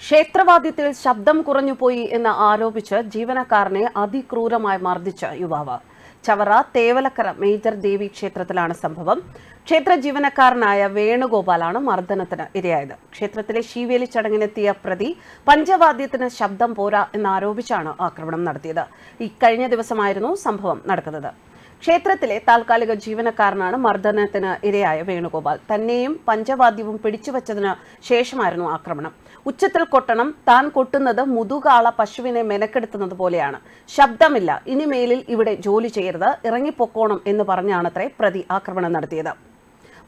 ക്ഷേത്രവാദ്യത്തിൽ ശബ്ദം കുറഞ്ഞുപോയി എന്ന് ആരോപിച്ച് ജീവനക്കാരനെ അതിക്രൂരമായി മർദ്ദിച്ച യുവാവ്. ചവറ തേവലക്കര മേജർ ദേവി ക്ഷേത്രത്തിലാണ് സംഭവം. ക്ഷേത്ര ജീവനക്കാരനായ വേണുഗോപാലാണ് മർദ്ദനത്തിന് ഇരയായത്. ക്ഷേത്രത്തിലെ ശീവേലി ചടങ്ങിനെത്തിയ പ്രതി പഞ്ചവാദ്യത്തിന് ശബ്ദം പോരാ എന്നാരോപിച്ചാണ് ആക്രമണം നടത്തിയത്. ഇക്കഴിഞ്ഞ ദിവസമായിരുന്നു സംഭവം നടക്കുന്നത്. ക്ഷേത്രത്തിലെ താൽക്കാലിക ജീവനക്കാരനാണ് മർദ്ദനത്തിന് ഇരയായ വേണുഗോപാൽ. തന്നെയും പഞ്ചവാദ്യവും പിടിച്ചുവച്ചതിന് ശേഷമായിരുന്നു ആക്രമണം. ഉച്ചത്തിൽ കൊട്ടണം താൻ കൊട്ടുന്നത് മുതുകാള പശുവിനെ മെനക്കെടുത്തുന്നത് പോലെയാണ്. ശബ്ദമില്ല ഇനി മേലിൽ ഇവിടെ ജോലി ചെയ്യരുത് ഇറങ്ങിപ്പോക്കോണം എന്ന് പറഞ്ഞാണത്രേ പ്രതി ആക്രമണം നടത്തിയത്.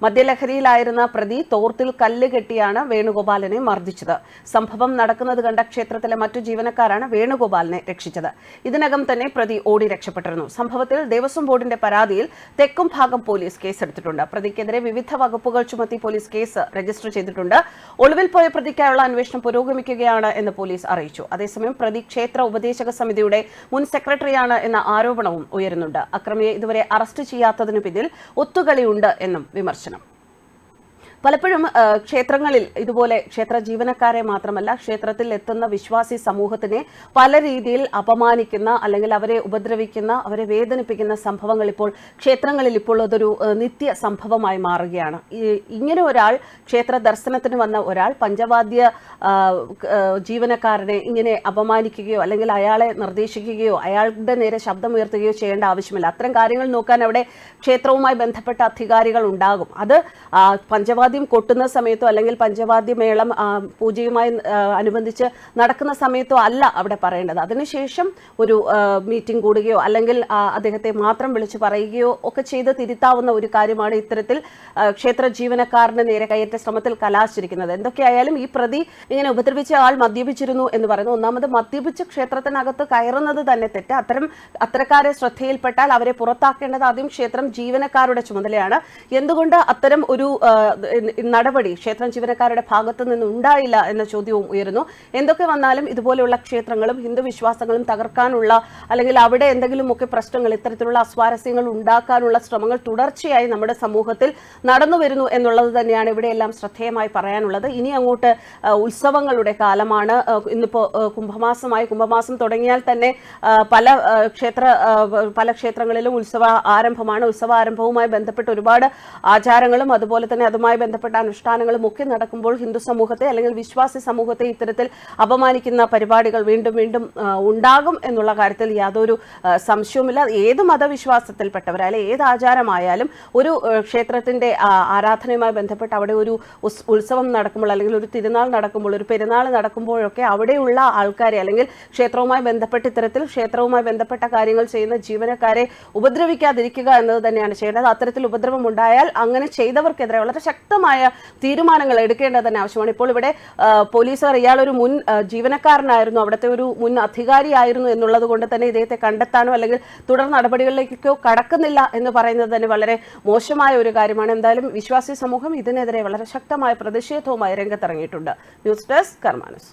മദ്യലഹരിയിലായിരുന്ന പ്രതി തോർത്തിൽ കല്ല് കെട്ടിയാണ് വേണുഗോപാലനെ മർദ്ദിച്ചത്. സംഭവം നടക്കുന്നത് കണ്ട ക്ഷേത്രത്തിലെ മറ്റു ജീവനക്കാരാണ് വേണുഗോപാലിനെ രക്ഷിച്ചത്. ഇതിനകം തന്നെ പ്രതി ഓടി രക്ഷപ്പെട്ടിരുന്നു. സംഭവത്തിൽ ദേവസ്വം ബോർഡിന്റെ പരാതിയിൽ തെക്കും ഭാഗം പോലീസ് കേസെടുത്തിട്ടുണ്ട്. പ്രതിക്കെതിരെ വിവിധ വകുപ്പുകൾ ചുമത്തി പോലീസ് കേസ് രജിസ്റ്റർ ചെയ്തിട്ടുണ്ട്. ഒളിവിൽ പോയ പ്രതിക്കായുള്ള അന്വേഷണം പുരോഗമിക്കുകയാണ് എന്ന് പോലീസ് അറിയിച്ചു. അതേസമയം പ്രതി ക്ഷേത്ര ഉപദേശക സമിതിയുടെ മുൻ സെക്രട്ടറിയാണ് എന്ന ആരോപണവും ഉയരുന്നുണ്ട്. അക്രമിയെ ഇതുവരെ അറസ്റ്റ് ചെയ്യാത്തതിനു പിന്നിൽ ഒത്തുകളിയുണ്ട് എന്നും വിമർശനം. പലപ്പോഴും ക്ഷേത്രങ്ങളിൽ ഇതുപോലെ ക്ഷേത്ര ജീവനക്കാരെ മാത്രമല്ല ക്ഷേത്രത്തിൽ എത്തുന്ന വിശ്വാസി സമൂഹത്തിനെ പല രീതിയിൽ അപമാനിക്കുന്ന അല്ലെങ്കിൽ അവരെ ഉപദ്രവിക്കുന്ന അവരെ വേദനിപ്പിക്കുന്ന സംഭവങ്ങൾ ഇപ്പോൾ ക്ഷേത്രങ്ങളിൽ ഇപ്പോൾ അതൊരു നിത്യ സംഭവമായി മാറുകയാണ്. ഇങ്ങനെ ഒരാൾ ക്ഷേത്ര ദർശനത്തിന് വന്ന ഒരാൾ പഞ്ചവാദ്യ ജീവനക്കാരനെ ഇങ്ങനെ അപമാനിക്കുകയോ അല്ലെങ്കിൽ അയാളെ നിർദ്ദേശിക്കുകയോ അയാളുടെ നേരെ ശബ്ദമുയർത്തുകയോ ചെയ്യേണ്ട ആവശ്യമില്ല. അത്തരം കാര്യങ്ങൾ നോക്കാൻ അവിടെ ക്ഷേത്രവുമായി ബന്ധപ്പെട്ട അധികാരികൾ ഉണ്ടാകും. അത് ആ, പഞ്ചവാദ്യം കൊട്ടുന്ന സമയത്തോ അല്ലെങ്കിൽ പഞ്ചവാദ്യ മേളം പൂജയുമായി അനുബന്ധിച്ച് നടക്കുന്ന സമയത്തോ അല്ല അവിടെ പറയേണ്ടത്. അതിനുശേഷം ഒരു മീറ്റിംഗ് കൂടുകയോ അല്ലെങ്കിൽ അദ്ദേഹത്തെ മാത്രം വിളിച്ചു പറയുകയോ ഒക്കെ ചെയ്ത് തിരുത്താവുന്ന ഒരു കാര്യമാണ് ഇത്തരത്തിൽ ക്ഷേത്ര ജീവനക്കാരന് നേരെ കയ്യേറ്റ ശ്രമത്തിൽ കലാശിച്ചിരിക്കുന്നത്. എന്തൊക്കെയായാലും ഈ പ്രതി ഇങ്ങനെ ഉപദ്രവിച്ച ആൾ മദ്യപിച്ചിരുന്നു എന്ന് പറയുന്നു. ഒന്നാമത് മദ്യപിച്ച് ക്ഷേത്രത്തിനകത്ത് കയറുന്നത് തന്നെ തെറ്റ്. അത്തരം അത്തരക്കാരെ ശ്രദ്ധയിൽപ്പെട്ടാൽ അവരെ പുറത്താക്കേണ്ടത് ആദ്യം ക്ഷേത്രം ജീവനക്കാരുടെ ചുമതലയാണ്. എന്തുകൊണ്ട് അത്തരം ഒരു നടപടി ക്ഷേത്രം ജീവനക്കാരുടെ ഭാഗത്തു നിന്ന് ഉണ്ടായില്ല എന്ന ചോദ്യവും ഉയരുന്നു. എന്തൊക്കെ വന്നാലും ഇതുപോലെയുള്ള ക്ഷേത്രങ്ങളും ഹിന്ദു വിശ്വാസങ്ങളും തകർക്കാനുള്ള അല്ലെങ്കിൽ അവിടെ എന്തെങ്കിലുമൊക്കെ പ്രശ്നങ്ങൾ ഇത്തരത്തിലുള്ള അസ്വാരസ്യങ്ങൾ ഉണ്ടാക്കാനുള്ള ശ്രമങ്ങൾ തുടർച്ചയായി നമ്മുടെ സമൂഹത്തിൽ നടന്നു വരുന്നു എന്നുള്ളത് തന്നെയാണ് ഇവിടെയെല്ലാം ശ്രദ്ധേയമായി പറയാനുള്ളത്. ഇനി അങ്ങോട്ട് ഉത്സവങ്ങളുടെ കാലമാണ്. ഇന്നിപ്പോൾ ഇന്നിപ്പോ കുംഭമാസമായി. കുംഭമാസം തുടങ്ങിയാൽ തന്നെ പല ക്ഷേത്ര പല ക്ഷേത്രങ്ങളിലും ഉത്സവ ആരംഭമാണ്. ഉത്സവ ആരംഭവുമായി ബന്ധപ്പെട്ട് ഒരുപാട് ആചാരങ്ങളും അതുപോലെ തന്നെ അതുമായി ബന്ധപ്പെട്ട അനുഷ്ഠാനങ്ങളും ഒക്കെ നടക്കുമ്പോൾ ഹിന്ദു സമൂഹത്തെ അല്ലെങ്കിൽ വിശ്വാസി സമൂഹത്തെ ഇത്തരത്തിൽ അപമാനിക്കുന്ന പരിപാടികൾ വീണ്ടും വീണ്ടും ഉണ്ടാകും എന്നുള്ള കാര്യത്തിൽ യാതൊരു സംശയവുമില്ല. ഏത് മതവിശ്വാസത്തിൽപ്പെട്ടവരായാലും ഏത് ആചാരമായാലും ഒരു ക്ഷേത്രത്തിന്റെ ആരാധനയുമായി ബന്ധപ്പെട്ട് അവിടെ ഒരു ഉത്സവം നടക്കുമ്പോൾ അല്ലെങ്കിൽ ഒരു തിരുനാൾ നടക്കുമ്പോൾ ഒരു പെരുന്നാൾ നടക്കുമ്പോഴൊക്കെ അവിടെയുള്ള ആൾക്കാരെ അല്ലെങ്കിൽ ക്ഷേത്രവുമായി ബന്ധപ്പെട്ട് ഇത്തരത്തിൽ ക്ഷേത്രവുമായി ബന്ധപ്പെട്ട കാര്യങ്ങൾ ചെയ്യുന്ന ജീവനക്കാരെ ഉപദ്രവിക്കാതിരിക്കുക എന്നത് തന്നെയാണ് ചെയ്യേണ്ടത്. അത്തരത്തിൽ ഉപദ്രവം ഉണ്ടായാൽ അങ്ങനെ ചെയ്തവർക്കെതിരെ വളരെ ശക്തമായ തീരുമാനങ്ങൾ എടുക്കേണ്ടത് തന്നെ ആവശ്യമാണ്. ഇപ്പോൾ ഇവിടെ പോലീസുകാർ ഇയാളൊരു മുൻ ജീവനക്കാരനായിരുന്നു. അവിടുത്തെ ഒരു മുൻ അധികാരിയായിരുന്നു എന്നുള്ളത് കൊണ്ട് തന്നെ ഇദ്ദേഹത്തെ കണ്ടെത്താനോ അല്ലെങ്കിൽ തുടർ നടപടികളിലേക്കോ കടക്കുന്നില്ല എന്ന് പറയുന്നത് തന്നെ വളരെ മോശമായ ഒരു കാര്യമാണ്. എന്തായാലും വിശ്വാസി സമൂഹം ഇതിനെതിരെ വളരെ ശക്തമായ പ്രതിഷേധവുമായി രംഗത്തിറങ്ങിയിട്ടുണ്ട്. News desk കർമാനസ്.